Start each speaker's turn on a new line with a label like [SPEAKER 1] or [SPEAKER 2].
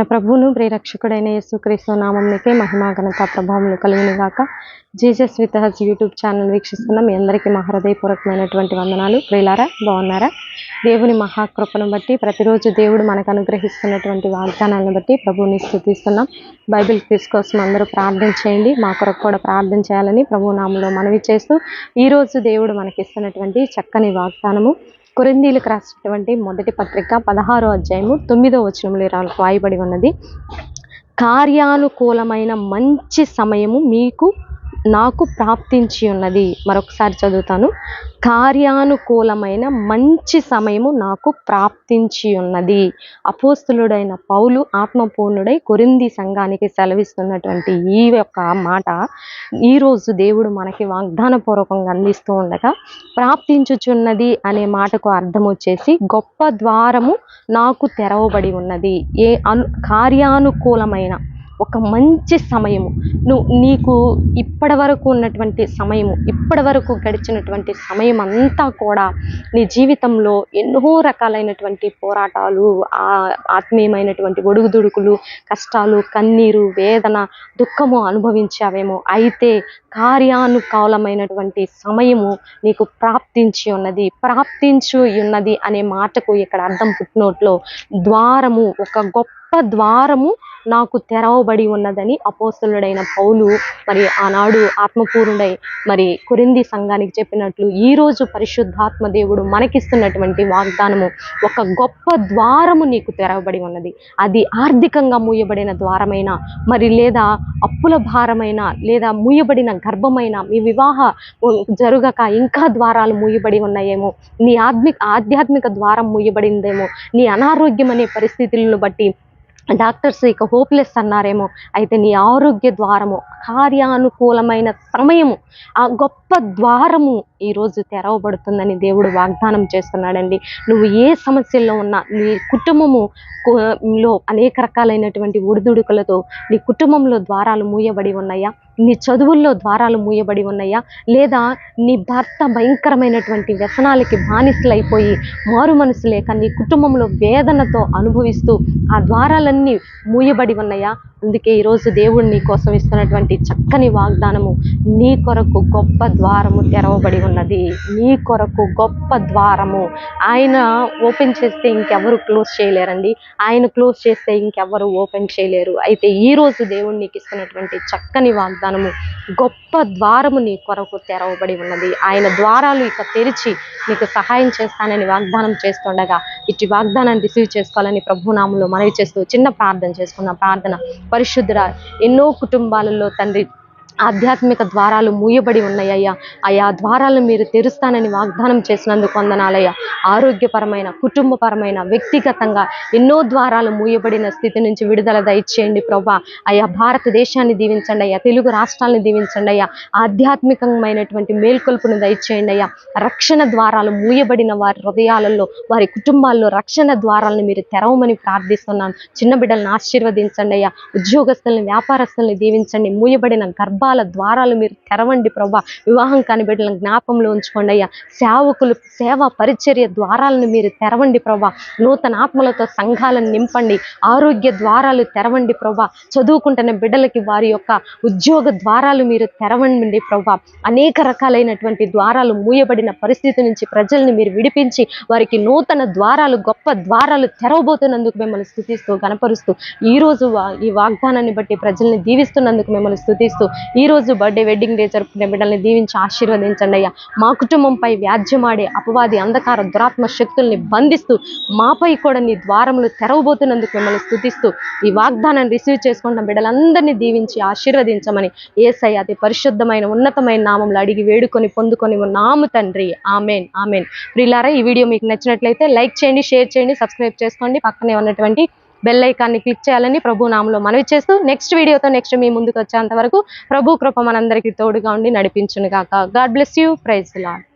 [SPEAKER 1] మన ప్రభువును ప్రియరక్షకుడైన యేసుక్రీస్తు నామంనికే మహిమా ఘనత ప్రభావములు కలిగినగాక జీసస్ విత్ హజ్ యూట్యూబ్ ఛానల్ వీక్షిస్తున్న మీ అందరికీ మా హృదయపూర్వకమైనటువంటి వందనాలు. ప్రియులారా బాగున్నారా? దేవుని మహాకృపను బట్టి ప్రతిరోజు దేవుడు మనకు అనుగ్రహిస్తున్నటువంటి వాగ్దానాలను బట్టి ప్రభువుని స్థుతిస్తున్నాం. బైబిల్ క్విజ్ కోసం అందరూ ప్రార్థన చేయండి. మా కొరకు కూడా ప్రార్థన చేయాలని ప్రభు నామంలో మనవి చేస్తూ ఈరోజు దేవుడు మనకి ఇస్తున్నటువంటి చక్కని వాగ్దానము. కొరిందీలకు రాసినటువంటి మొదటి పత్రిక పదహారో అధ్యాయము తొమ్మిదో వచనంలో ఇలా రాయబడి ఉన్నది. కార్యానుకూలమైన మంచి సమయము మీకు నాకు ప్రాప్తించి ఉన్నది. మరొకసారి చదువుతాను. కార్యానుకూలమైన మంచి సమయము నాకు ప్రాప్తించి ఉన్నది. అపోస్తులుడైన పౌలు ఆత్మపూర్ణుడై కొరింది సంఘానికి సెలవిస్తున్నటువంటి ఈ యొక్క మాట ఈరోజు దేవుడు మనకి వాగ్దానపూర్వకంగా అందిస్తూ ఉండగా ప్రాప్తించుచున్నది అనే మాటకు అర్థం వచ్చేసి గొప్ప ద్వారము నాకు తెరవబడి ఉన్నది. ఏ అను కార్యానుకూలమైన ఒక మంచి సమయము. నువ్వు నీకు ఇప్పటి వరకు ఉన్నటువంటి సమయము ఇప్పటి వరకు గడిచినటువంటి సమయం అంతా కూడా నీ జీవితంలో ఎన్నో రకాలైనటువంటి పోరాటాలు ఆ ఆత్మీయమైనటువంటి ఒడుగుదుడుకులు కష్టాలు కన్నీరు వేదన దుఃఖము అనుభవించావేమో. అయితే కార్యానుకూలమైనటువంటి సమయము నీకు ప్రాప్తించి ఉన్నది. ప్రాప్తించు ఉన్నది అనే మాటకు ఇక్కడ అర్థం పుట్టినోట్లో ద్వారము ఒక గొప్ప ద్వారము నాకు తెరవబడి ఉన్నదని అపోస్తులుడైన పౌలు మరి ఆనాడు ఆత్మపూర్ణుడై మరి కొరింది సంఘానికి చెప్పినట్లు ఈ రోజు పరిశుద్ధాత్మ దేవుడు మనకిస్తున్నటువంటి వాగ్దానము ఒక గొప్ప ద్వారము నీకు తెరవబడి ఉన్నది. అది ఆర్థికంగా మూయబడిన ద్వారమైన మరి లేదా అప్పుల భారమైన లేదా మూయబడిన గర్భమైన మీ వివాహ జరుగక ఇంకా ద్వారాలు మూయబడి ఉన్నాయేమో నీ ఆత్మిక ఆధ్యాత్మిక ద్వారం మూయబడిందేమో నీ అనారోగ్యం అనే పరిస్థితులను బట్టి డాక్టర్స్ ఇక హోప్లెస్ అన్నారేమో. అయితే నీ ఆరోగ్య ద్వారము కార్యానుకూలమైన సమయము ఆ గొప్ప ద్వారము ఈరోజు తెరవబడుతుందని దేవుడు వాగ్దానం చేస్తున్నాడండి. నువ్వు ఏ సమస్యల్లో ఉన్నా నీ కుటుంబము లో అనేక రకాలైనటువంటి ఒడిదుడుకులతో నీ కుటుంబంలో ద్వారాలు మూయబడి ఉన్నాయా? నీ చదువుల్లో ద్వారాలు మూయబడి ఉన్నాయా? లేదా నీ భర్త భయంకరమైనటువంటి వ్యసనాలకి బానిసలైపోయి మారు మనసు లేక నీ కుటుంబంలో వేదనతో అనుభవిస్తూ ఆ ద్వారాలన్నీ మూయబడి ఉన్నాయా? అందుకే ఈరోజు దేవుడు నీ కోసం ఇస్తున్నటువంటి చక్కని వాగ్దానము నీ కొరకు గొప్ప ద్వారము తెరవబడి ఉన్నది. నీ కొరకు గొప్ప ద్వారము. ఆయన ఓపెన్ చేస్తే ఇంకెవరు క్లోజ్ చేయలేరండి. ఆయన క్లోజ్ చేస్తే ఇంకెవరు ఓపెన్ చేయలేరు. అయితే ఈరోజు దేవుడు నీకు ఇస్తున్నటువంటి చక్కని వాగ్దానము గొప్ప ద్వారము నీ కొరకు తెరవబడి ఉన్నది. ఆయన ద్వారాలు ఇక తెరిచి నీకు సహాయం చేస్తానని వాగ్దానం చేస్తుండగా ఇటు వాగ్దానాన్ని రిసీవ్ చేసుకోవాలని ప్రభునామంలో మనవి చేస్తూ చిన్న ప్రార్థన చేసుకున్న ప్రార్థన. పరిశుద్ధురా ఎన్నో కుటుంబాలలో తండ్రి ఆధ్యాత్మిక ద్వారాలు మూయబడి ఉన్నాయ్యా ఆయా ద్వారాలు మీరు తెరుస్తానని వాగ్దానం చేసినందుకు వందనాలయ్యా. ఆరోగ్యపరమైన కుటుంబపరమైన వ్యక్తిగతంగా ఎన్నో ద్వారాలు మూయబడిన స్థితి నుంచి విడుదల దయచేయండి ప్రభా. అయ్యా భారతదేశాన్ని దీవించండి అయ్యా తెలుగు రాష్ట్రాలను దీవించండి అయ్యా. ఆధ్యాత్మికమైనటువంటి మేల్కొల్పును దయచేయండి అయ్యా. రక్షణ ద్వారాలు మూయబడిన వారి హృదయాలలో వారి కుటుంబాల్లో రక్షణ ద్వారాలను మీరు తెరవమని ప్రార్థిస్తున్నాను చిన్న బిడ్డలను ఆశీర్వదించండి అయ్యా. ఉద్యోగస్తుల్ని వ్యాపారస్తుల్ని దీవించండి. మూయబడిన గర్భాల ద్వారాలు మీరు తెరవండి ప్రభా. వివాహం కాని బిడ్డలను జ్ఞాపంలో ఉంచుకోండి అయ్యా. సేవకులు సేవా పరిచర్య ద్వారాలను మీరు తెరవండి ప్రభా నూతన ఆత్మలతో సంఘాలను నింపండి. ఆరోగ్య ద్వారాలు తెరవండి ప్రభా చదువుకుంటున్న బిడ్డలకి వారి యొక్క ఉద్యోగ ద్వారాలు మీరు తెరవండి ప్రభా అనేక రకాలైనటువంటి ద్వారాలు మూయబడిన పరిస్థితి నుంచి ప్రజల్ని మీరు విడిపించి వారికి నూతన ద్వారాలు గొప్ప ద్వారాలు తెరవబోతున్నందుకు మిమ్మల్ని స్థుతిస్తూ గనపరుస్తూ ఈ రోజు ఈ వాగ్దానాన్ని బట్టి ప్రజల్ని దీవిస్తున్నందుకు మిమ్మల్ని స్థుతిస్తూ ఈ రోజు బర్త్డే వెడ్డింగ్ డే జరుపుకునే బిడ్డల్ని దీవించి ఆశీర్వదించండి అయ్యా. మా కుటుంబంపై వ్యాధ్యమాడే అపవాది అంధకార దురాత్మ శక్తుల్ని బంధిస్తూ మాపై కూడా నీ ద్వారములు తెరవబోతున్నందుకు మిమ్మల్ని స్థుతిస్తూ ఈ వాగ్దానాన్ని రిసీవ్ చేసుకుంటున్న బిడ్డలందరినీ దీవించి ఆశీర్వదించమని ఏసై అతి పరిశుద్ధమైన ఉన్నతమైన నామంలో అడిగి వేడుకొని పొందుకొని నాము తండ్రి. ఆమెన్. ఆమెన్. ప్రిలారా ఈ వీడియో మీకు నచ్చినట్లయితే లైక్ చేయండి షేర్ చేయండి సబ్స్క్రైబ్ చేసుకోండి. పక్కనే ఉన్నటువంటి బెల్ ఐకాన్ని క్లిక్ చేయాలని ప్రభు నామంలో మనవి చేస్తూ నెక్స్ట్ వీడియోతో నెక్స్ట్ మీ ముందుకు వచ్చేంత వరకు ప్రభు కృప మనందరికీ తోడుగా ఉండి నడిపించును కాక God bless you. Praise Lord